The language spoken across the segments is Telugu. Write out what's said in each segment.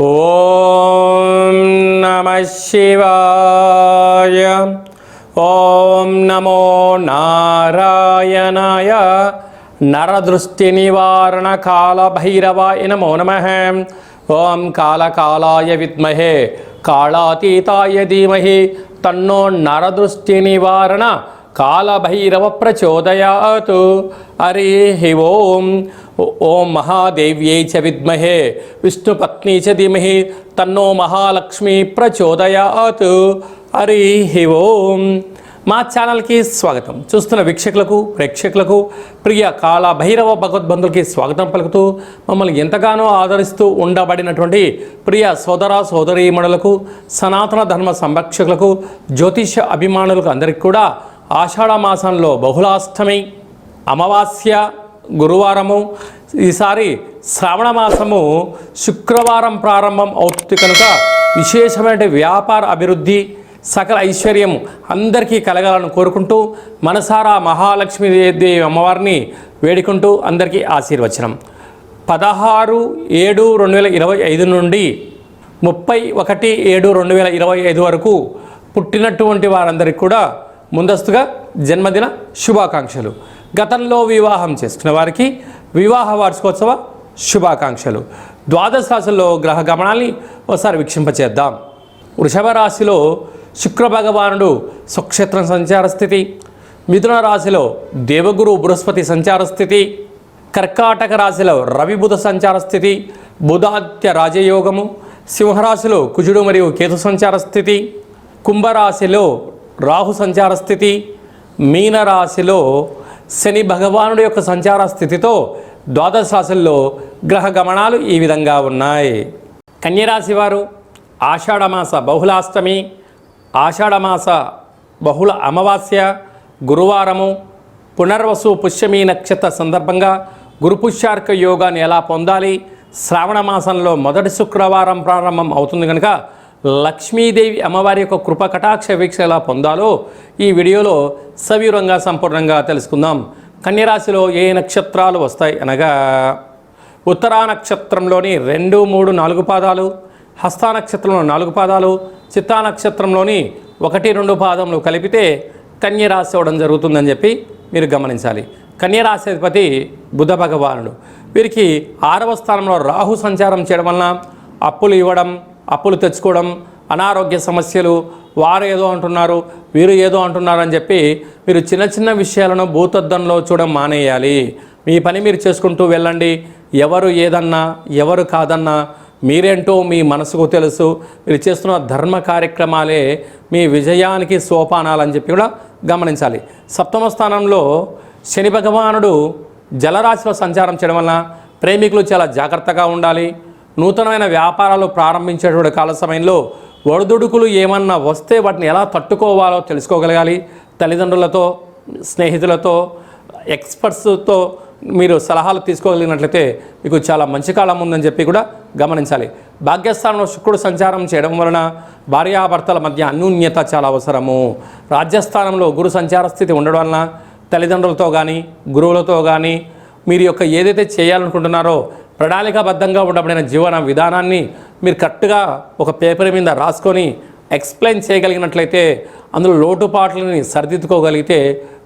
ఓం నమ శివాయ. ఓం నమో నారాయణాయ. నరదృష్టి నివారణ కాల భైరవాయ నమో నమ. ఓం కాలకాలాయ విద్మహే. కాళాతీతాయ ధీమహి. తన్నో నరదృష్టి నివారణ కాలభైరవ ప్రచోదయాత్. హరి ఓం. ఓం మహాదేవ్యై చ విద్మహే విష్ణుపత్ని చ ధీమహి తన్నో మహాలక్ష్మి ప్రచోదయాత్. హరి ఓం. మా ఛానల్కి స్వాగతం. చూస్తున్న వీక్షకులకు ప్రేక్షకులకు ప్రియ కాల భైరవ భగవద్బంధులకి స్వాగతం పలుకుతూ మమ్మల్ని ఎంతగానో ఆదరిస్తూ ఉండబడినటువంటి ప్రియ సోదర సోదరీమణులకు సనాతన ధర్మ సంరక్షకులకు జ్యోతిష అభిమానులకు అందరికీ కూడా ఆషాఢ మాసంలో బహుళాష్టమి అమావాస్య గురువారము ఈసారి శ్రావణ మాసము శుక్రవారం ప్రారంభం అవుతుంది కనుక విశేషమైన వ్యాపార అభివృద్ధి సకల ఐశ్వర్యం అందరికీ కలగాలని కోరుకుంటూ మనసారా మహాలక్ష్మి దేవి అమ్మవారిని వేడుకుంటూ అందరికీ ఆశీర్వచనం. పదహారు ఏడు రెండు వేల ఇరవై ఐదు నుండి ముప్పై ఒకటి ఏడు రెండు వేల ఇరవై ఐదు వరకు పుట్టినటువంటి వారందరికీ కూడా ముందస్తుగా జన్మదిన శుభాకాంక్షలు. గతంలో వివాహం చేసుకున్న వారికి వివాహ వార్షికోత్సవ శుభాకాంక్షలు. ద్వాదశ రాశుల్లో గ్రహ గమనాల్ని ఒకసారి వీక్షింపచేద్దాం. వృషభ రాశిలో శుక్ర భగవానుడు స్వక్షేత్రం సంచార స్థితి మిథున రాశిలో దేవగురు బృహస్పతి సంచార స్థితి కర్కాటక రాశిలో రవిబుధ సంచార స్థితి బుధాత్య రాజయోగము సింహరాశిలో కుజుడు మరియు కేతు సంచార స్థితి కుంభరాశిలో రాహు సంచార స్థితి మీనరాశిలో శని భగవానుడి యొక్క సంచార స్థితితో ద్వాదశ రాశుల్లో గ్రహ గమనాలు ఈ విధంగా ఉన్నాయి. కన్యరాశి వారు ఆషాఢమాస బహుళాష్టమి ఆషాఢమాస బహుళ అమావాస్య గురువారము పునర్వసు పుష్యమి నక్షత్ర సందర్భంగా గురుపుష్యార్క యోగాన్ని ఎలా పొందాలి? శ్రావణ మాసంలో మొదటి శుక్రవారం ప్రారంభం అవుతుంది కనుక లక్ష్మీదేవి అమ్మవారి యొక్క కృప కటాక్ష వీక్ష ఎలా పొందాలో ఈ వీడియోలో సవివరంగా సంపూర్ణంగా తెలుసుకుందాం. కన్యరాశిలో ఏ నక్షత్రాలు వస్తాయి అనగా ఉత్తరా నక్షత్రంలోని రెండు మూడు నాలుగు పాదాలు హస్తా నక్షత్రంలో నాలుగు పాదాలు చిత్తా నక్షత్రంలోని ఒకటి రెండు పాదములు కలిపితే కన్యరాశి అవడం జరుగుతుందని చెప్పి మీరు గమనించాలి. కన్యరాశిపతి బుద్ధ బుధ భగవానుడు. వీరికి ఆరవ స్థానంలో రాహు సంచారం చేయడం వలన అప్పులు ఇవ్వడం అప్పులు తెచ్చుకోవడం అనారోగ్య సమస్యలు వారు ఏదో అంటున్నారు వీరు ఏదో అంటున్నారు అని చెప్పి మీరు చిన్న చిన్న విషయాలను భూతద్దంలో చూడడం మానేయాలి. మీ పని మీరు చేసుకుంటూ వెళ్ళండి. ఎవరు ఏదన్నా ఎవరు కాదన్నా మీరేంటో మీ మనసుకు తెలుసు. మీరు చేస్తున్న ధర్మ కార్యక్రమాలే మీ విజయానికి సోపానాలని చెప్పి కూడా గమనించాలి. సప్తమ స్థానంలో శని భగవానుడు జలరాశిలో సంచారం చేయడం వలన ప్రేమికులు చాలా జాగ్రత్తగా ఉండాలి. నూతనమైన వ్యాపారాలు ప్రారంభించేటువంటి కాల సమయంలో ఒడిదుడుకులు ఏమన్నా వస్తే వాటిని ఎలా తట్టుకోవాలో తెలుసుకోగలగాలి. తల్లిదండ్రులతో స్నేహితులతో ఎక్స్పర్ట్స్తో మీరు సలహాలు తీసుకోగలిగినట్లయితే మీకు చాలా మంచి కాలం ఉందని చెప్పి కూడా గమనించాలి. భాగ్యస్థానంలో శుక్రుడు సంచారం చేయడం వలన భార్యాభర్తల మధ్య అన్యూన్యత చాలా అవసరము. రాజ్యస్థానంలో గురు సంచార స్థితి ఉండడం వలన తల్లిదండ్రులతో కానీ గురువులతో కానీ మీరు యొక్క ఏదైతే చేయాలనుకుంటున్నారో ప్రణాళికాబద్ధంగా ఉండబడిన జీవన విధానాన్ని మీరు కరెక్ట్గా ఒక పేపర్ మీద రాసుకొని ఎక్స్ప్లెయిన్ చేయగలిగినట్లయితే అందులో లోటుపాట్లని సరిదిద్దుకోగలిగితే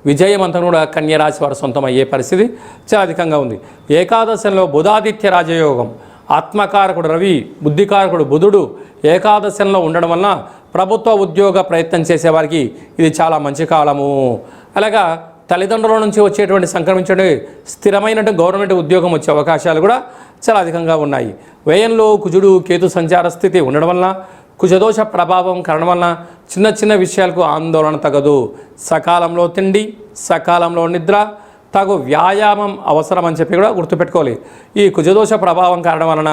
విజయవంతం కూడా కన్యరాశి వారు సొంతం అయ్యే పరిస్థితి చాలా అధికంగా ఉంది. ఏకాదశంలో బుధాదిత్య రాజయోగం. ఆత్మకారకుడు రవి బుద్ధికారకుడు బుధుడు ఏకాదశంలో ఉండడం వలన ప్రభుత్వ ఉద్యోగ ప్రయత్నం చేసేవారికి ఇది చాలా మంచి కాలము. అలాగా తల్లిదండ్రుల నుంచి వచ్చేటువంటి సంక్రమించే స్థిరమైనటువంటి గవర్నమెంట్ ఉద్యోగం వచ్చే అవకాశాలు కూడా చాలా అధికంగా ఉన్నాయి. వ్యయంలో కుజుడు కేతు సంచార స్థితి ఉండడం వలన కుజదోష ప్రభావం కారణం వలన చిన్న చిన్న విషయాలకు ఆందోళన తగదు. సకాలంలో తిండి సకాలంలో నిద్ర తగు వ్యాయామం అవసరం అని చెప్పి కూడా గుర్తుపెట్టుకోవాలి. ఈ కుజదోష ప్రభావం కారణం వలన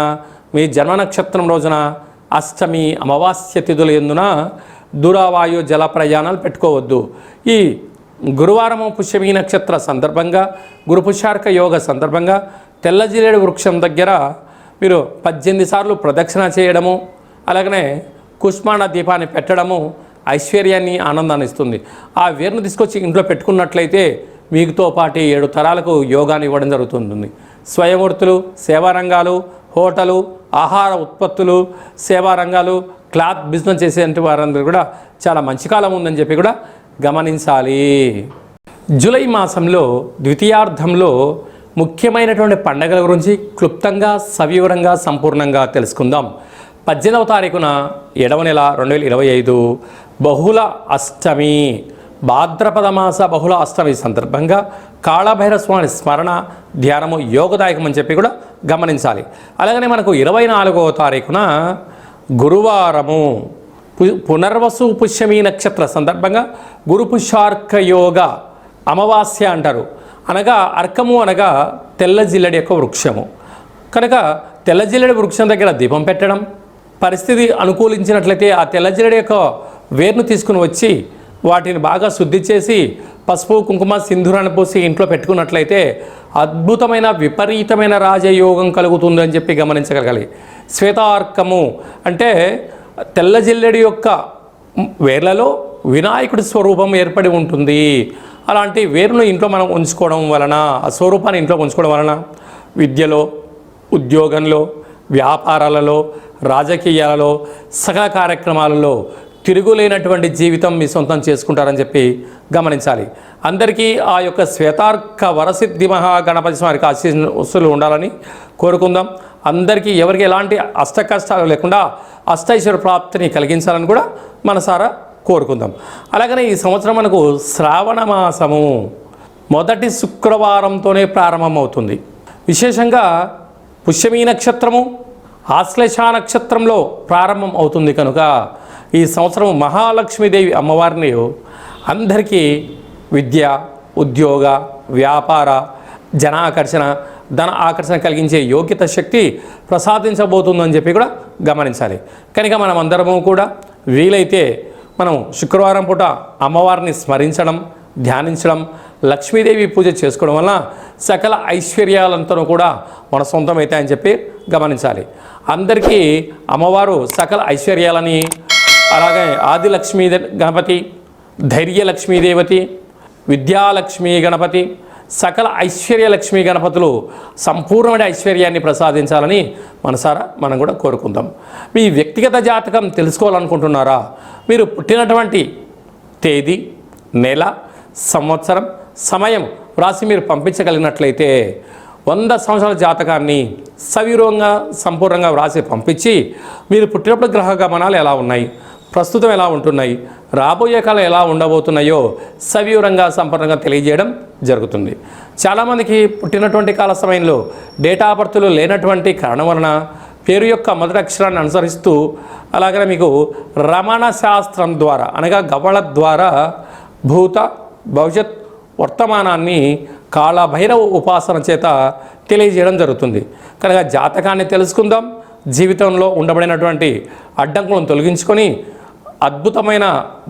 మీ జన్మ నక్షత్రం రోజున అష్టమి అమావాస్య తిథుల ఎందున దూరవాయు జల ప్రయాణాలు పెట్టుకోవద్దు. ఈ గురువారము పుష్యమి నక్షత్ర సందర్భంగా గురుపుషార్క యోగ సందర్భంగా తెల్లజిరేడు వృక్షం దగ్గర మీరు పద్దెనిమిది సార్లు ప్రదక్షిణ చేయడము అలాగనే కుష్మాండ దీపాన్ని పెట్టడము ఐశ్వర్యాన్ని ఆనందాన్ని ఇస్తుంది. ఆ వేరును తీసుకొచ్చి ఇంట్లో పెట్టుకున్నట్లయితే మీకుతో పాటు ఏడు తరాలకు యోగాన్ని ఇవ్వడం జరుగుతుంది. స్వయంవృత్తులు సేవా రంగాలు హోటలు ఆహార ఉత్పత్తులు సేవా రంగాలు క్లాత్ బిజినెస్ చేసేటువంటి వారందరూ కూడా చాలా మంచి కాలం ఉందని చెప్పి కూడా గమనించాలి. జూలై మాసంలో ద్వితీయార్థంలో ముఖ్యమైనటువంటి పండగల గురించి క్లుప్తంగా సవివరంగా సంపూర్ణంగా తెలుసుకుందాం. పద్దెనిమిదవ తారీఖున ఏడవ నెల రెండు వేల ఇరవై ఐదు బహుళ అష్టమి భాద్రపద మాస బహుళ అష్టమి సందర్భంగా కాళభైరవ స్వామి స్మరణ ధ్యానము యోగదాయకం అని చెప్పి కూడా గమనించాలి. అలాగనే మనకు ఇరవై నాలుగవ తారీఖున గురువారము. పునర్వసు పుష్యమి నక్షత్ర సందర్భంగా గురు పుష్యార్క యోగ అమావాస్య అంటారు. అనగా అర్కము అనగా తెల్ల జిల్లడి యొక్క వృక్షము. కనుక తెల్ల జిల్లడి వృక్షం దగ్గర దీపం పెట్టడం పరిస్థితి అనుకూలించినట్లయితే ఆ తెల్ల జిల్లడి యొక్క వేరును తీసుకుని వచ్చి వాటిని బాగా శుద్ధి చేసి పసుపు కుంకుమ సింధూరాన్ని పోసి ఇంట్లో పెట్టుకున్నట్లయితే అద్భుతమైన విపరీతమైన రాజయోగం కలుగుతుందని చెప్పి గమనించగలగాలి. శ్వేతార్కము అంటే తెల్ల జిల్లెడి యొక్క వేర్లలో వినాయకుడి స్వరూపం ఏర్పడి ఉంటుంది. అలాంటి వేరును ఇంట్లో మనం ఉంచుకోవడం వలన ఆ స్వరూపాన్ని ఇంట్లో ఉంచుకోవడం వలన విద్యలో ఉద్యోగంలో వ్యాపారాలలో రాజకీయాలలో సకల కార్యక్రమాలలో తిరుగులేనటువంటి జీవితం మీ సొంతం చేసుకుంటారని చెప్పి గమనించాలి. అందరికీ ఆ యొక్క శ్వేతార్క వరసిద్ధి మహాగణపతి స్వామికి ఆశీస్సులు ఉండాలని కోరుకుందాం. అందరికీ ఎవరికి ఎలాంటి అష్ట కష్టాలు లేకుండా అష్టైశ్వర ప్రాప్తిని కలిగించాలని కూడా మనసారా కోరుకుందాం. అలాగనే ఈ సంవత్సరం మనకు శ్రావణ మాసము మొదటి శుక్రవారంతోనే ప్రారంభమవుతుంది. విశేషంగా పుష్యమీ నక్షత్రము ఆశ్లేష నక్షత్రంలో ప్రారంభం అవుతుంది కనుక ఈ సంవత్సరం మహాలక్ష్మీదేవి అమ్మవారిని అందరికీ విద్య ఉద్యోగ వ్యాపార జనాకర్షణ ధన ఆకర్షణ కలిగించే యోగ్యత శక్తి ప్రసాదించబోతుందని చెప్పి కూడా గమనించాలి. కనుక మనం అందరము కూడా వీలైతే మనం శుక్రవారం పూట అమ్మవారిని స్మరించడం ధ్యానించడం లక్ష్మీదేవి పూజ చేసుకోవడం వలన సకల ఐశ్వర్యాలంతా కూడా మన సొంతమవుతాయని చెప్పి గమనించాలి. అందరికీ అమ్మవారు సకల ఐశ్వర్యాలని అలాగే ఆదిలక్ష్మీ గణపతి ధైర్య లక్ష్మీదేవతి విద్యాలక్ష్మీ గణపతి సకల ఐశ్వర్యలక్ష్మీ గణపతులు సంపూర్ణమైన ఐశ్వర్యాన్ని ప్రసాదించాలని మనసారా మనం కూడా కోరుకుందాం. మీ వ్యక్తిగత జాతకం తెలుసుకోవాలనుకుంటున్నారా? మీరు పుట్టినటువంటి తేదీ నెల సంవత్సరం సమయం వ్రాసి మీరు పంపించగలిగినట్లయితే వంద సంవత్సరాల జాతకాన్ని సవిరూపంగా సంపూర్ణంగా వ్రాసి పంపించి మీరు పుట్టినప్పుడు గ్రహ గమనాలు ఎలా ఉన్నాయి? ప్రస్తుతం ఎలా ఉంటున్నాయి? రాబోయే కాలం ఎలా ఉండబోతున్నాయో సవివరంగా సంపూర్ణంగా తెలియజేయడం జరుగుతుంది. చాలామందికి పుట్టినటువంటి కాల సమయంలో డేటా బర్త్లు లేనటువంటి కారణం వలన పేరు యొక్క మొదటి అక్షరాన్ని అనుసరిస్తూ అలాగనే మీకు రమణ శాస్త్రం ద్వారా అనగా గవళ ద్వారా భూత భవిష్యత్ వర్తమానాన్ని కాళభైరవ ఉపాసన చేత తెలియజేయడం జరుగుతుంది. కనుక జాతకాన్ని తెలుసుకుందాం జీవితంలో ఉండబడినటువంటి అడ్డంకులను తొలగించుకొని అద్భుతమైన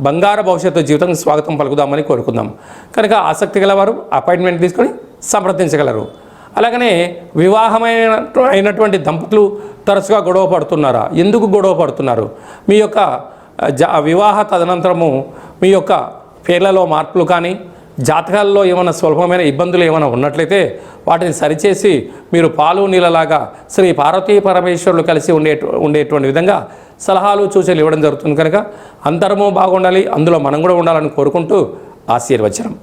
బంగారు భవిష్యత్తు జీవితం స్వాగతం పలుకుదామని కోరుకుందాం. కనుక ఆసక్తి గలవారు అపాయింట్మెంట్ తీసుకొని సంప్రదించగలరు. అలాగనే వివాహమైన అయినటువంటి దంపతులు తరచుగా గొడవ పడుతున్నారా? ఎందుకు గొడవ పడుతున్నారు? మీ యొక్క జ వివాహ తదనంతరము మీ యొక్క పేర్లలో మార్పులు కానీ జాతకాల్లో ఏమైనా స్వల్పమైన ఇబ్బందులు ఏమైనా ఉన్నట్లయితే వాటిని సరిచేసి మీరు పాలు నీళ్ళలాగా శ్రీ పార్వతీ పరమేశ్వరులు కలిసి ఉండే ఉండేటువంటి విధంగా సలహాలు సూచనలు ఇవ్వడం జరుగుతుంది. కనుక అందరము బాగుండాలి. అందులో మనం కూడా ఉండాలని కోరుకుంటూ ఆశీర్వచనం.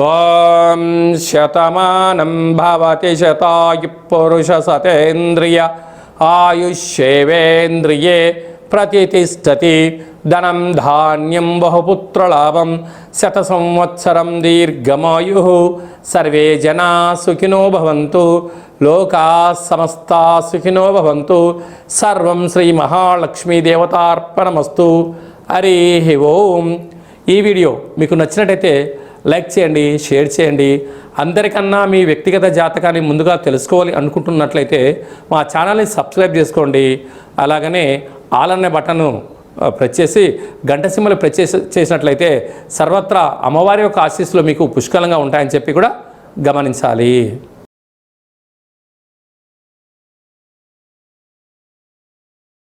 ఓం శతమానం భవతి శతాయు పురుష సతేంద్రియ ఆయుష్యేవేంద్రియే ప్రతిష్టతి ధనం ధాన్యం బహుపుత్రలాభం శత సంవత్సరం దీర్ఘమాయు. సర్వే జనా సుఖినో భవంతు లోకా సమస్తా సుఖినో భవంతు. సర్వం శ్రీ మహాలక్ష్మీ దేవతార్పణమస్తు. హరి ఓం. ఈ వీడియో మీకు నచ్చినట్టయితే లైక్ చేయండి షేర్ చేయండి. అందరికన్నా మీ వ్యక్తిగత జాతకాన్ని ముందుగా తెలుసుకోవాలి అనుకుంటున్నట్లయితే మా ఛానల్ని సబ్స్క్రైబ్ చేసుకోండి. అలాగనే ఆలన్న బట్టను బటన్ను ప్రెస్ చేసి గంటసీమలు ప్రెస్ చేసి చేసినట్లయితే సర్వత్రా అమ్మవారి యొక్క ఆశీస్సులు మీకు పుష్కలంగా ఉంటాయని చెప్పి కూడా గమనించాలి.